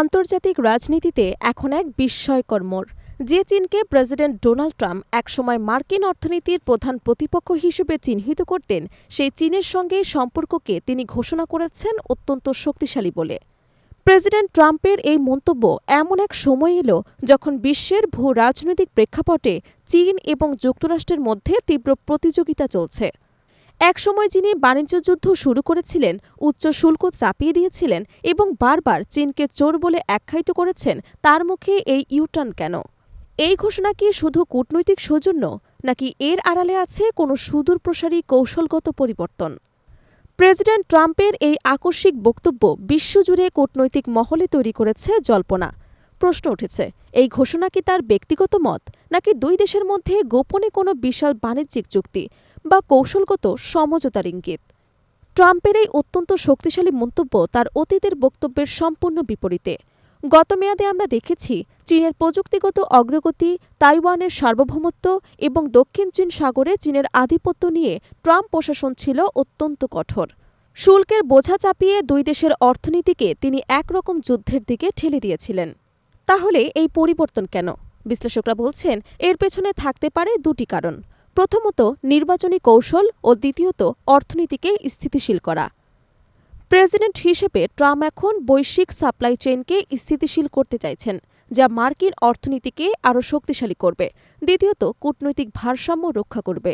আন্তর্জাতিক রাজনীতিতে এখন এক বিস্ময়কর মোড়, যে চীনকে প্রেসিডেন্ট ডোনাল্ড ট্রাম্প একসময় মার্কিন অর্থনীতির প্রধান প্রতিপক্ষ হিসেবে চিহ্নিত করতেন, সেই চীনের সঙ্গে সম্পর্ককে তিনি ঘোষণা করেছেন অত্যন্ত শক্তিশালী বলে। প্রেসিডেন্ট ট্রাম্পের এই মন্তব্য এমন এক সময় এলো যখন বিশ্বের ভূ রাজনৈতিক প্রেক্ষাপটে চীন এবং যুক্তরাষ্ট্রের মধ্যে তীব্র প্রতিযোগিতা চলছে। একসময় যিনি বাণিজ্য যুদ্ধ শুরু করেছিলেন, উচ্চ শুল্ক চাপিয়ে দিয়েছিলেন এবং বারবার চীনকে চোর বলে আখ্যায়িত করেছেন, তার মুখে এই ইউটার্ন কেন? এই ঘোষণা কি শুধু কূটনৈতিক সৌজন্য, নাকি এর আড়ালে আছে কোনো সুদূরপ্রসারী কৌশলগত পরিবর্তন? প্রেসিডেন্ট ট্রাম্পের এই আকস্মিক বক্তব্য বিশ্বজুড়ে কূটনৈতিক মহলে তৈরি করেছে জল্পনা। প্রশ্ন উঠেছে, এই ঘোষণা কি তার ব্যক্তিগত মত, নাকি দুই দেশের মধ্যে গোপনে কোনো বিশাল বাণিজ্যিক চুক্তি বা কৌশলগত সমঝোতার ইঙ্গিত। ট্রাম্পের এই অত্যন্ত শক্তিশালী মন্তব্য তার অতীতের বক্তব্যের সম্পূর্ণ বিপরীতে। গত মেয়াদে আমরা দেখেছি চীনের প্রযুক্তিগত অগ্রগতি, তাইওয়ানের সার্বভৌমত্ব এবং দক্ষিণ চীন সাগরে চীনের আধিপত্য নিয়ে ট্রাম্প প্রশাসন ছিল অত্যন্ত কঠোর। শুল্কের বোঝা চাপিয়ে দুই দেশের অর্থনীতিকে তিনি একরকম যুদ্ধের দিকে ঠেলে দিয়েছিলেন। তাহলে এই পরিবর্তন কেন? বিশ্লেষকরা বলছেন, এর পেছনে থাকতে পারে দুটি কারণ। প্রথমত নির্বাচনী কৌশল ও দ্বিতীয়ত অর্থনীতিকে স্থিতিশীল করা। প্রেসিডেন্ট হিসেবে ট্রাম্প এখন বৈশ্বিক সাপ্লাই চেইনকে স্থিতিশীল করতে চাইছেন, যা মার্কিন অর্থনীতিকে আরও শক্তিশালী করবে। দ্বিতীয়ত, কূটনৈতিক ভারসাম্য রক্ষা করবে।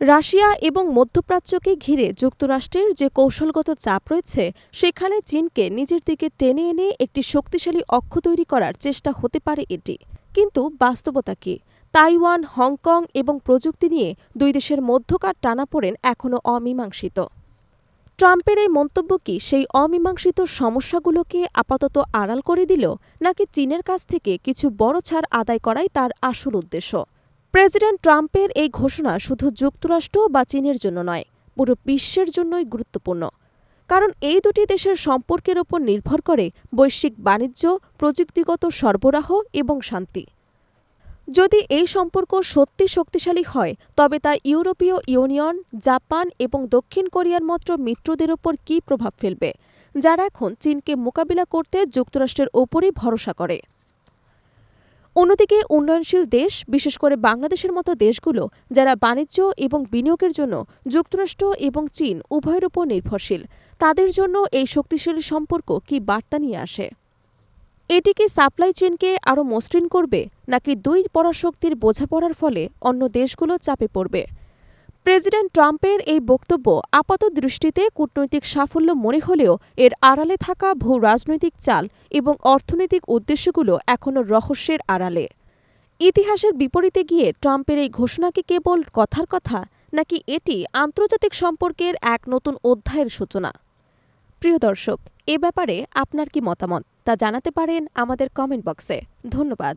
রাশিয়া এবং মধ্যপ্রাচ্যকে ঘিরে যুক্তরাষ্ট্রের যে কৌশলগত চাপ রয়েছে, সেখানে চীনকে নিজের দিকে টেনে এনে একটি শক্তিশালী অক্ষ তৈরি করার চেষ্টা হতে পারে এটি। কিন্তু বাস্তবতা কী? তাইওয়ান, হংকং এবং প্রযুক্তি নিয়ে দুই দেশের মধ্যকার টানাপোড়েন এখনও অমীমাংসিত। ট্রাম্পের এই মন্তব্য কি সেই অমীমাংসিত সমস্যাগুলোকে আপাতত আড়াল করে দিল, নাকি চীনের কাছ থেকে কিছু বড় ছাড় আদায় করাই তার আসল উদ্দেশ্য? প্রেসিডেন্ট ট্রাম্পের এই ঘোষণা শুধু যুক্তরাষ্ট্র বা চীনের জন্য নয়, পুরো বিশ্বের জন্যই গুরুত্বপূর্ণ। কারণ এই দুটি দেশের সম্পর্কের ওপর নির্ভর করে বৈশ্বিক বাণিজ্য, প্রযুক্তিগত সরবরাহ এবং শান্তি। যদি এই সম্পর্ক সত্যি শক্তিশালী হয়, তবে তা ইউরোপীয় ইউনিয়ন, জাপান এবং দক্ষিণ কোরিয়ার মতো মিত্রদের ওপর কী প্রভাব ফেলবে, যারা এখন চীনকে মোকাবিলা করতে যুক্তরাষ্ট্রের ওপরই ভরসা করে? অন্যদিকে উন্নয়নশীল দেশ, বিশেষ করে বাংলাদেশের মতো দেশগুলো, যারা বাণিজ্য এবং বিনিয়োগের জন্য যুক্তরাষ্ট্র এবং চীন উভয়ের উপর নির্ভরশীল, তাদের জন্য এই শক্তিশালী সম্পর্ক কি বার্তা নিয়ে আসে? এটি কি সাপ্লাই চেনকে আরও মসৃণ করবে, নাকি দুই পরাশক্তির বোঝাপড়ার ফলে অন্য দেশগুলো চাপে পড়বে? প্রেসিডেন্ট ট্রাম্পের এই বক্তব্য আপাত দৃষ্টিতে কূটনৈতিক সাফল্য মনে হলেও এর আড়ালে থাকা ভূ রাজনৈতিক চাল এবং অর্থনৈতিক উদ্দেশ্যগুলো এখনও রহস্যের আড়ালে। ইতিহাসের বিপরীতে গিয়ে ট্রাম্পের এই ঘোষণা কি কেবল কথার কথা, নাকি এটি আন্তর্জাতিক সম্পর্কের এক নতুন অধ্যায়ের সূচনা? প্রিয় দর্শক, এ ব্যাপারে আপনার কি মতামত? তা জানাতে পারেন আমাদের কমেন্ট বক্সে। ধন্যবাদ।